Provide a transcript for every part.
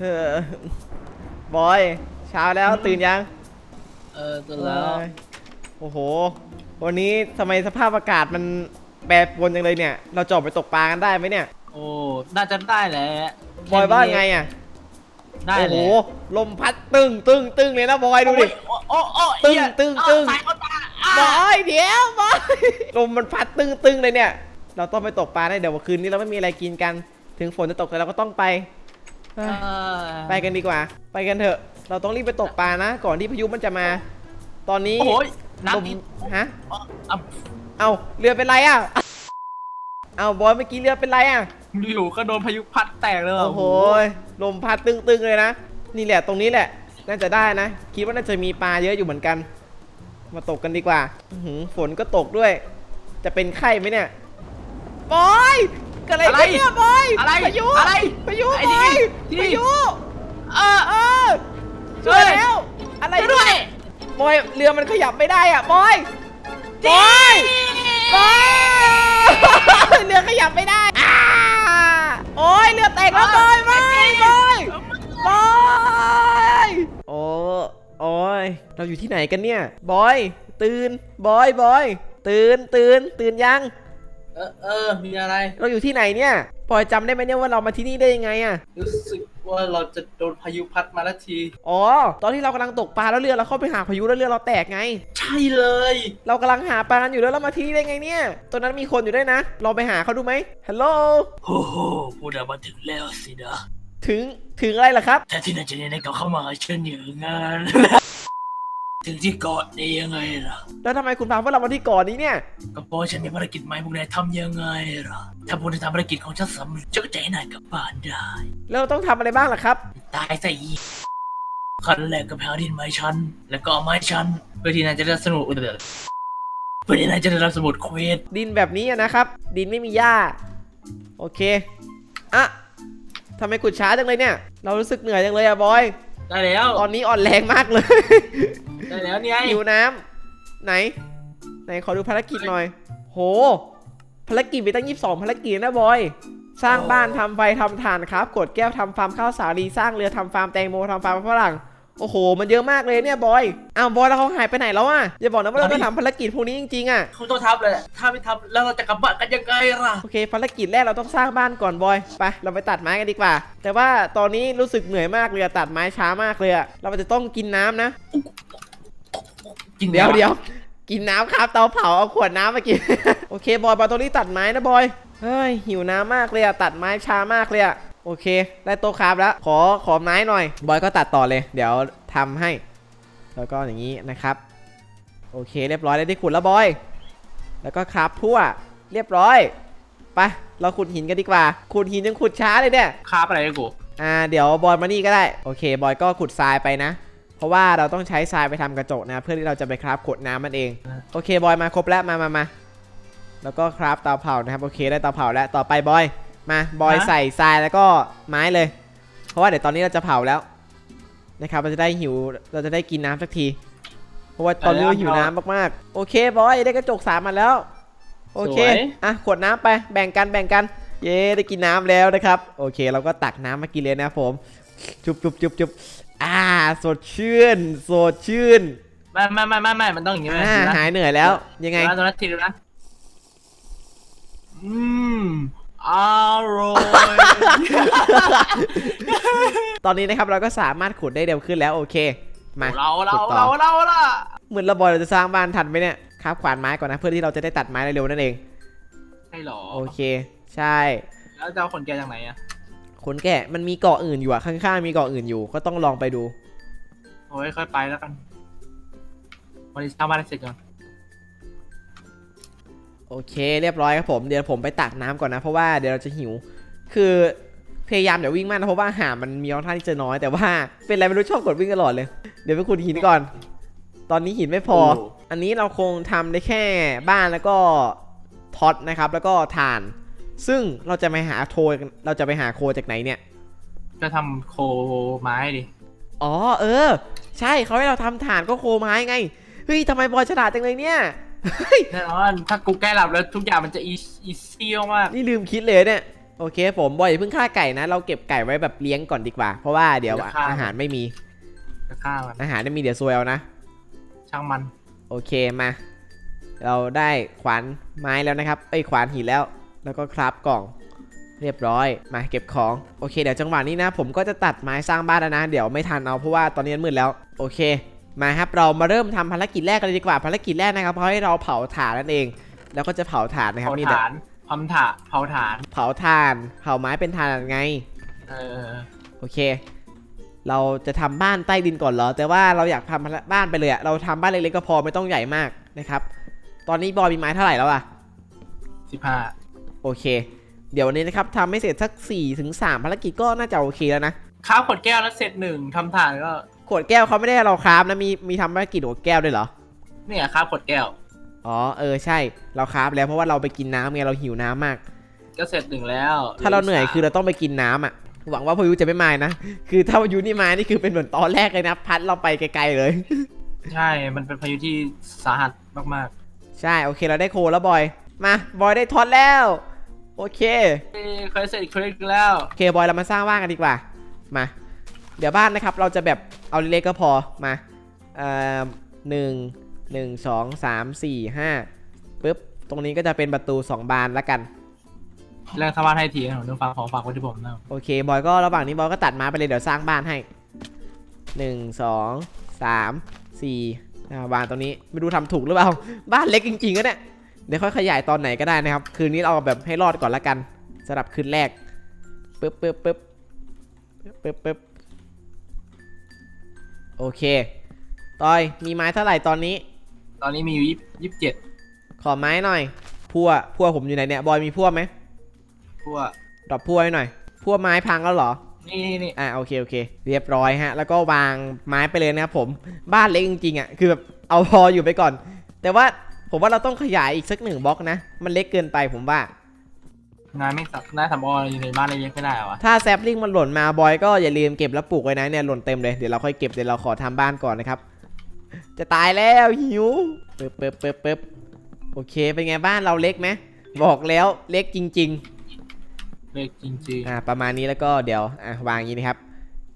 เออบอย เช้าแล้วตื่นยังเออจนแล้วเอ้ยโอ้โห วันนี้ทำไมสภาพอากาศมันแปรปรวนจังเลยเนี่ย เราจะออกไปตกปลากันได้ไหมเนี่ย โอ้น่าจะได้แหละบอยว่าไงอะ ได้โอ้แหโห ละลมพัดตึงตึงตึงเลยนะบอยดูดิ โอ้โอ้โอ้ตึ้งเหี้ยตึ้งตึ้งเอาสายเข้าตาอะบอยเดี๋ยวบอยลมมันพัดตึงตึงเลยเนี่ย เราต้องไปตกปลาได้เดี๋ยวคืนนี้เราไม่มีอะไรกินกัน ถึงฝนจะตกแต่เราก็ต้องไป เอ้ยเออไปกันดีกว่า ไปกันเถอะ เราต้องรีบไปตกปลานะ ก่อนที่พายุมันจะมา ตอนนี้โอ้ยลมน้ำติดฮะอะอะเอาเรือเป็นไรอะ เอาบอยเมื่อกี้เรือเป็นไรอะ อยู่ก็โดนพายุพัดแตกเลยโอ้โหลมพัดตึงๆเลยนะ นี่แหละตรงนี้แหละ น่าจะได้นะ คิดว่าน่าจะมีปลาเยอะอยู่เหมือนกัน มาตกกันดีกว่า อื้อหือฝนก็ตกด้วย จะเป็นไข้ไหมเนี่ย บอย เกิดอะไรขึ้นเนี่ยบอยอะไรพายุอะไรพายุไอ้บนี่อยที่ พายุเออ เออช่วยแล้วอะไรช่วยด้วย บอยเรือมันขยับไม่ได้อะบอยบอยบอย เรือขยับไม่ได้อ่าโอ้ยเรือแตกแล้วบอยบอยบอยบอยโอ้โอ้ยเราอยู่ที่ไหนกันเนี่ยบอย ตื่นบอยบอย ตื่นตื่นตื่นยัง เออเออมีอะไร เราอยู่ที่ไหนเนี่ยบอยจำได้ไหมเนี่ยว่าเรามาที่นี่ได้ยังไงอะรู้สึกว่าเราจะโดนพายุพัดมาแล้วที อ๋อ ตอนที่เรากำลังตกปลาแล้วเรือเราเข้าไปหาพายุแล้วเรือเราแตกไง ใช่เลย เรากำลังหาปลากันอยู่แล้วเรามาที่นี่ได้ไงเนี่ยตอนนั้นมีคนอยู่ด้วยนะลองไปหาเขาดูไหมฮัลโหลโอ้โหพวกเรามาถึงแล้วสินะถึงถึงอะไรล่ะครับ แต่ที่นายจะเนี่ยก็เข้ามาเชิญอย่างงาน ถึงที่เกาะได้ยังไงล่ะแล้วทำไมคุณพาพวกเรามาที่เก่อนนี้เนี่ย ก็เพราะฉันมีภารกิจใหม่พวกนายทำยังไงล่ะถ้าพวกนายทำภารกิจของฉันสำเร็จฉันก็จะให้นายกลับบ้านได้ แล้วเราต้องทำอะไรบ้างล่ะครับ ตายซะอีขั้นแรกก็ไปหาดินไม้ฉัน แล้วก็เอาไม้ฉันเพื่อที่นายจะได้สนุกเออเพื่อที่นายจะได้รับสมุดเควสดินแบบนี้อะนะครับ ดินไม่มีหญ้า โอเคอะทำไมขุดช้าจังเลยเนี่ย เรารู้สึกเหนื่อยจังเลยอะบอย ได้แล้วตอนนี้อ่อนแรงมากเลยได้แล้วนี่ไงหิวน้ำไหน ไหนขอดูภารกิจหน่อย โห ภารกิจมีตั้ง 22 ภารกิจนะบอย สร้างบ้านทำไฟทำถ่านครับกดแก้วทำฟาร์มข้าวสาลีสร้างเรือทำฟาร์มแตงโมทำฟาร์มฝรั่ง โอ้โห มันเยอะมากเลยเนี่ยบอย อ้าวบอยแล้วเขาหายไปไหนแล้วอะ อย่าบอกนะว่าเราต้องทำภารกิจพวกนี้จริงๆอะเขาต้องทำเลยถ้าไม่ทำแล้วเราจะกลับบ้านกันยังไงล่ะ โอเคภารกิจแรกเราต้องสร้างบ้านก่อนบอย ไป เราไปตัดไม้กันดีกว่า แต่ว่าตอนนี้รู้สึกเหนื่อยมากเลยอะตัดไม้ช้ามากเลยอะเราจะต้องกินน้ำนะ กินเดี๋ยวเดี๋ยวกินน้ำครับเตาเผาเอาขวดน้ำมากิน โอเคบอยบอยตรงนี้ตัดไม้นะบอย เฮ้ยหิวน้ำมากเลยอะตัดไม้ช้ามากเลยอะ โอเค ได้โต๊ะครับแล้ว ขอขอไม้หน่อย บอยก็ตัดต่อเลย เดี๋ยวทำให้ แล้วก็อย่างนี้นะครับ โอเค เรียบร้อยได้ที่ขุดแล้วบอย แล้วก็ครับทั่ว เรียบร้อย ไป เราขุดหินกันดีกว่า ขุดหินยังขุดช้าเลยเนี่ยคาบอะไรกันกูอ่า เดี๋ยวบอยมานี่ก็ได้ โอเค บอยก็ขุดทรายไปนะ เพราะว่าเราต้องใช้ทรายไปทำกระจกนะ เพื่อที่เราจะไปคราฟขวดน้ำมันเอง โอเค บอยมาครบแล้ว มามามาแล้วก็คราฟเตาเผานะครับ โอเค ได้เตาเผาแล้ว ต่อไปบอย มาบอยใส่ทรายแล้วก็ไม้เลย เพราะว่าเดี๋ยวตอนนี้เราจะเผาแล้วนะครับเราจะได้หิวเราจะได้กินน้ำสักที เพราะว่าตอนนี้เราหิวน้ำมากๆ โอเคบอยได้กระจกสามมาแล้ว โอเคอะขวดน้ำไปแบ่งกันแบ่งกัน เย้ได้กินน้ำแล้วนะครับ โอเค เราก็ตักน้ำมากินเลยนะครับผม จุบจุบจุบจุบอ่า สดชื่น สดชื่นไม่ไม่ไม่ไม่ไม่มันต้องอย่างนี้ไหมอ่าดูนะหายเหนื่อยแล้วยังไงดูนะตรงนั้นทีดูนะอืม อร่อยตอนนี้นะครับเราก็สามารถขุดได้เร็วขึ้นแล้วโอเค มาเราเราขุดต่อเราเราล่ะเหมือนเราบอยเราจะสร้างบ้านทันไหมเนี่ยครับขวานไม้ก่อนนะเพื่อที่เราจะได้ตัดไม้เร็วๆนั่นเอง ใช่หรอ โอเค ใช่ แล้วจะเอาขนแกจากไหนอะขนแกะมันมีเกาะอื่นอยู่อะข้างๆมีเกาะอื่นอยู่ก็ต้องลองไปดู โอ้ยค่อยไปแล้วกันวันนี้เช้ามาได้เสร็จก่อน โอเคเรียบร้อยครับผมเดี๋ยวผมไปตักน้ำก่อนนะ เพราะว่าเดี๋ยวเราจะหิว คือพยายามอย่าวิ่งมากนะเพราะว่าอาหารมันมีค่อนข้างที่จะน้อยแต่ว่าเป็นอะไรไม่รู้ชอบกดวิ่งตลอดเลย เดี๋ยวไปขุดหินก่อน ตอนนี้หินไม่พอ อันนี้เราคงทำได้แค่บ้านแล้วก็ท็อตนะครับ แล้วก็ถ่าน ซึ่งเราจะไปหาโทเราจะไปหาโคจากไหนเนี่ยก็ทำโคไม้ดิอ๋อเออ ใช่เขาให้เราทำถ่านก็โคไม้ไงเฮ้ยทำไมบอยฉลาดจังเลยเนี่ยเฮ้ย แน่นอนถ้ากูใกล้หลับแล้วทุกอย่างมันจะอีอีซี่มากนี่ลืมคิดเลยเนี่ยโอเค ผมบอยอย่าเพิ่งฆ่าไก่นะ เราเก็บไก่ไว้แบบเลี้ยงก่อนดีกว่า เพราะว่าเดี๋ยวเดี๋ยวฆ่าอาหารไม่มีจะฆ่ามันอาหารไม่มีเดี๋ยวซวยเอานะ ช่างมัน โอเคมา เราได้ขวานไม้แล้วนะครับเอ้ยขวานหินแล้ว แล้วก็คราฟกล่อง เรียบร้อยมาเก็บของโอเคเดี๋ยวจังหวะนี้นะ ผมก็จะตัดไม้สร้างบ้านแล้วนะ เดี๋ยวไม่ทันเอาเพราะว่าตอนนี้มันมืดแล้ว โอเค มาครับเรามาเริ่มทำภารกิจแรกกันเลยดีกว่าภารกิจแรกนะครับเพราะให้เราเผาถ่านนั่นเอง แล้วก็จะเผาถ่านนะครับเผามีแต่ฐานพำถาเผาฐาน เผาถ่านเผาไม้เป็นถ่านไง เออโอเค เราจะทำบ้านใต้ดินก่อนเหรอ แต่ว่าเราอยากทำบ้านไปเลยอะเราทำบ้านเล็กๆก็พอไม่ต้องใหญ่มากนะครับ ตอนนี้บอยมีไม้เท่าไหร่แล้วอะสิบห้าโอเค เดี๋ยววันนี้นะครับทำให้เสร็จสัก4ถึง3ภารกิจก็น่าจะโอเคแล้วนะข้าวขวดแก้วแล้วเสร็จหนึ่งทำฐานก็ ขวดแก้วเขาไม่ได้ให้เราคราฟนะมีมีทำภารกิจขวดแก้วด้วยเหรอ เนี่ยข้าวขวดแก้ว อ๋อเออใช่เราคราฟแล้วเพราะว่าเราไปกินน้ำไงเราหิวน้ำมาก ก็เสร็จหนึ่งแล้วถ้าเราเหนื่อยคือเราต้องไปกินน้ำอะหวังว่าพายุจะไม่มานะ คือถ้าพายุนี่มานี่คือเป็นเหมือนตอนแรกเลยนะ พัดเราไปไกลๆเลย ใช่ มันเป็นพายุที่สาหัสมากใช่โอเคเราได้โคแล้วบอย มาบอยได้ท็อตแล้ว โอเคๆเอ้ยเคยเสร็จอีกคลิกแล้ว โอเคบอยเรามาสร้างบ้านกันดีกว่า มา เดี๋ยวบ้านนะครับเราจะแบบ เอาเล็กๆก็พอมาเอ่อหนึ่งหนึ่งสองสามสี่ห้าปึ๊บตรงนี้ก็จะเป็นประตู2บานละกันเรื่องทำบ้านให้ทีนะผมต้องฝากของฝากไว้ที่ผมนะโอเคบอยก็ระหว่างนี้บอยก็ตัดไม้ไปเลยเดี๋ยวสร้างบ้านให้หนึ่งสองสามสี่อ่าวางตรงนี้ไม่รู้ทำถูกหรือเปล่าบ้านเล็กจริงๆก็เนี่ยเดี๋ยวค่อยขยายตอนไหนก็ได้นะครับ คืนนี้เราเอาแบบให้รอดก่อนละกันสำหรับคืนแรกปึ๊บปึ๊บปึ๊บปึ๊บปึ๊บ โอเคตอยมีไม้เท่าไหร่ตอนนี้ ตอนนี้มีอยู่ยี่สิบเจ็ดขอไม้หน่อยพั่วพั่วผมอยู่ไหนเนี่ยบอยมีพั่วไหมพวกดรอปพั่วให้หน่อยพั่วไม้พังแล้วเหรอนี่นี่นี่อ่าโอเคโอเค เรียบร้อยฮะ แล้วก็วางไม้ไปเลยนะครับผมบ้านเล็กจริงๆอะคือแบบเอาพออยู่ไปก่อน แต่ว่าผมว่าเราต้องขยายอีกสักหนึ่งบล็อกนะ มันเล็กเกินไปผมว่า นายไม่สับนายสำออยอยู่ในบ้านเล็กๆไม่ได้เหรอวะถ้าแซปลิงมันหล่นมาบอยก็อย่าลืมเก็บแล้วปลูกไว้นะเนี่ยหล่นเต็มเลยเดี๋ยวเราค่อยเก็บเดี๋ยวเราขอทำบ้านก่อนนะครับ จะตายแล้วหิวปึ๊บปึ๊บปึ๊บปึ๊บโอเคเป็นไงบ้านเราเล็กไหมบอกแล้วเล็กจริงๆเล็กจริงอ่าประมาณนี้แล้วก็เดี๋ยวอะวางอย่างนี้นะครับ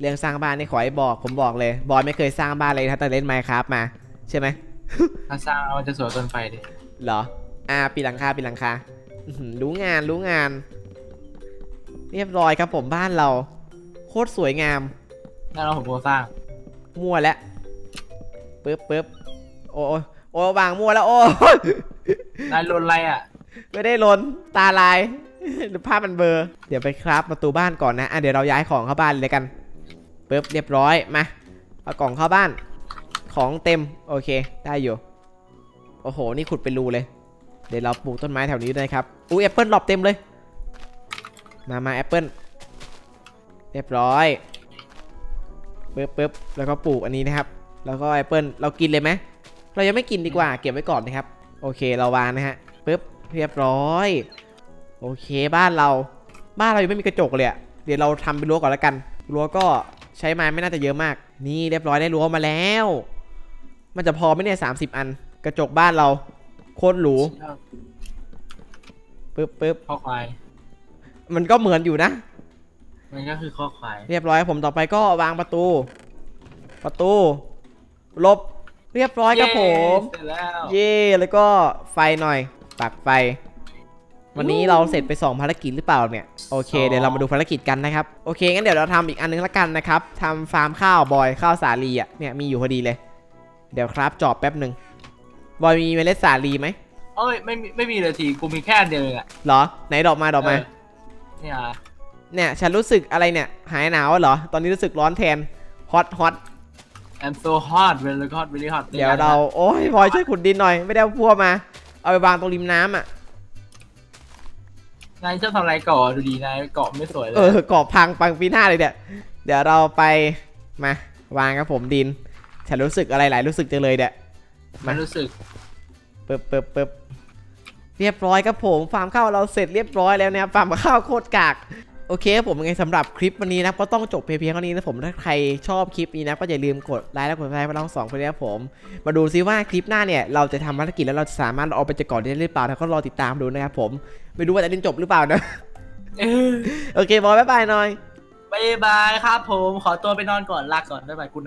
เรื่องสร้างบ้านนี่ขอให้บอกผมบอกเลยบอยไม่เคยสร้างบ้านเลยถ้าแต่เล่นไมค์ครับมา ใช่ไหมๆถ้าสร้างมันจะสวยเกินไปดิเหรอ อ่าปีหลังคาปีหลังคาอื้อหือ รู้งานรู้งาน เรียบร้อยครับผมบ้านเรา โคตรสวยงามนั่นเราผมโครงสร้างมั่วแล้วปึ๊บปึ๊บโอ้ยโอ้ยวางมั่วแล้ว โอ้ยนายลนอะไรอะ ไม่ได้ลนตาลายหรือภาพมันเบลอร์เดี๋ยวไปครับประตูบ้านก่อนนะอะเดี๋ยวเราย้ายของเข้าบ้านเลยกันปึ๊บเรียบร้อยมาเอากล่องเข้าบ้าน ของเต็มโอเค ได้อยู่ โอ้โห นี่ขุดเป็นรูเลย เดี๋ยวเราปลูกต้นไม้แถวนี้ด้วยครับอู้แอปเปิลดรอปเต็มเลย มามาแอปเปิลเรียบร้อยปึ๊บปึ๊บแล้วก็ปลูกอันนี้นะครับ แล้วก็แอปเปิลเรากินเลยไหมเรายังไม่กินดีกว่าเก็บไว้ก่อนนะครับ โอเคเราวางนะฮะปึ๊บเรียบร้อย โอเคบ้านเราบ้านเรายังไม่มีกระจกเลยอะเดี๋ยวเราทำเป็นรั้วก่อนแล้วกัน รั้วก็ใช้ไม้ไม่น่าจะเยอะมาก นี่เรียบร้อยได้รั้วมาแล้ว มันจะพอไหมเนี่ยสาอัน กระจกบ้านเรา โคตรหรูปึ๊บปึ๊บข้อควาย มันก็เหมือนอยู่นะ มันก็คือข้อควาย เรียบร้อยผมต่อไปก็วางประตู ประตู ลบ เรียบร้อยครับผมเสร็จแล้วเย่แล้วก็ไฟหน่อยปักไฟ วันนี้เราเสร็จไป 2 ภารกิจหรือเปล่าเนี่ย โอเค เดี๋ยวเรามาดูภารกิจกันนะครับ โอเค งั้นเดี๋ยวเราทำอีกอันนึงละกันนะครับทำฟาร์มข้าวบอยข้าวสาลีอะ เนี่ยมีอยู่พอดีเลย เดี๋ยวครับจอบแป๊บหนึ่ง บอยมีเมล็ดสาลีไหมเอ้ยไม่มีไม่มีเลยทีกูมีแค่อันเดียวเองอะเหรอ ไหนดอกมาดอกมา เเนี่ยเนี่ย ฉันรู้สึกอะไรเนี่ย หายหนาวเหรอ ตอนนี้รู้สึกร้อนแทน ฮอตฮอต I'm so hot very hot very hot เดี๋ยวเรา โอ้ยบอยช่วยขุดดินหน่อย ไม่ได้เอาพัวมา เอาไปวางตรงริมน้ำอะ นายชอบทำอะไรก่อดูดีนายเกาะไม่สวยเลยเออ กรอบพังปังปีหน้าเลยเนี่ย เดี๋ยวเราไป มา วางครับผมดิน ฉันรู้สึกอะไรหลายรู้สึกจังเลยเนี่ย มันรู้สึกปึ๊บปึ๊บปึ๊บเรียบร้อยครับผมฟาร์มข้าวเราเสร็จเรียบร้อยแล้วนะครับฟาร์มข้าวโคตรกากโอเคครับผมยังไงสำหรับคลิปวันนี้นะก็ต้องจบเพียงเท่านี้นะผมถ้าใครชอบคลิปนี้นะก็อย่าลืมกดไลค์และกดแชร์ไปทั้งสองคนนะครับผม มาดูซิว่าคลิปหน้าเนี่ยเราจะทำภารกิจแล้วเราจะสามารถเอาไปจากก่อนได้หรือเปล่าถ้าก็รอติดตามดูนะครับผมไม่รู้ว่าจะเล่นจบหรือเปล่านะเออโอเคบอยบ๊ายบายหน่อยบายบายครับผมขอตัวไปนอนก่อนลาก่อนบ๊ายบายคุณ